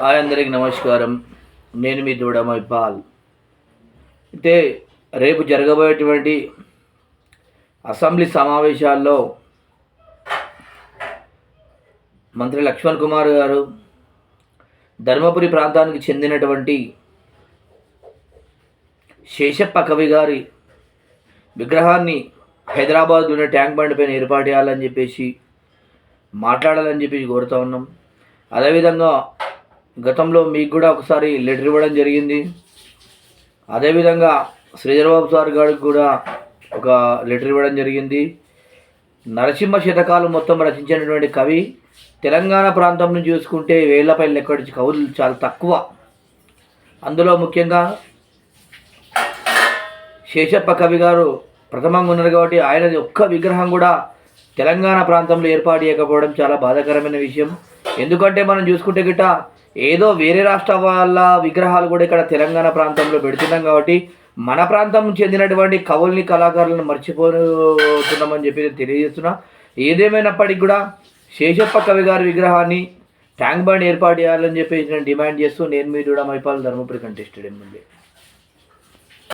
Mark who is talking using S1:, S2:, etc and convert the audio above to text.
S1: Hi అందరికి నమస్కారం. నేను మీ దూడ మైపాల్ అయితే రేపు జరగబోయేటువంటి అసెంబ్లీ సమావేశాల్లో మంత్రి లక్ష్మణ్ కుమార్ గారు ధర్మపురి ప్రాంతానికి చెందినటువంటి శేషప్ప కవి గారి విగ్రహాన్ని హైదరాబాద్ ఉన్న ట్యాంక్ బండ్ పైన ఏర్పాటు చేయాలని చెప్పేసి మాట్లాడాలని చెప్పేసి కోరుతా ఉన్నాం. అదేవిధంగా గతంలో మీకు కూడా ఒకసారి లెటర్ ఇవ్వడం జరిగింది. అదేవిధంగా శ్రీధరబాబు సార్ గారికి కూడా ఒక లెటర్ ఇవ్వడం జరిగింది. నరసింహ శతకాలు మొత్తం రచించినటువంటి కవి తెలంగాణ ప్రాంతం నుంచి చూసుకుంటే వేళ్ళపై లెక్కడి కవులు చాలా తక్కువ. అందులో ముఖ్యంగా శేషప్ప కవి గారు ప్రథమంగా ఉన్నారు కాబట్టి ఆయనది ఒక్క విగ్రహం కూడా తెలంగాణ ప్రాంతంలో ఏర్పాటు చేయకపోవడం చాలా బాధాకరమైన విషయం. ఎందుకంటే మనం చూసుకుంటే గిట్ట ఏదో వేరే రాష్ట్ర వాళ్ళ విగ్రహాలు కూడా ఇక్కడ తెలంగాణ ప్రాంతంలో పెడుతున్నాం కాబట్టి మన ప్రాంతం చెందినటువంటి కవుల్ని కళాకారులను మర్చిపోతున్నామని చెప్పి తెలియజేస్తున్నా. ఏదేమైనప్పటికీ కూడా శేషప్ప కవి గారి విగ్రహాన్ని ట్యాంక్ బండ్ ఏర్పాటు చేయాలని చెప్పి నేను డిమాండ్ చేస్తూ నేను మీరు కూడా మైపాల్ ధర్మపురి కంటెస్టెడ్ ఎమ్మెల్యే.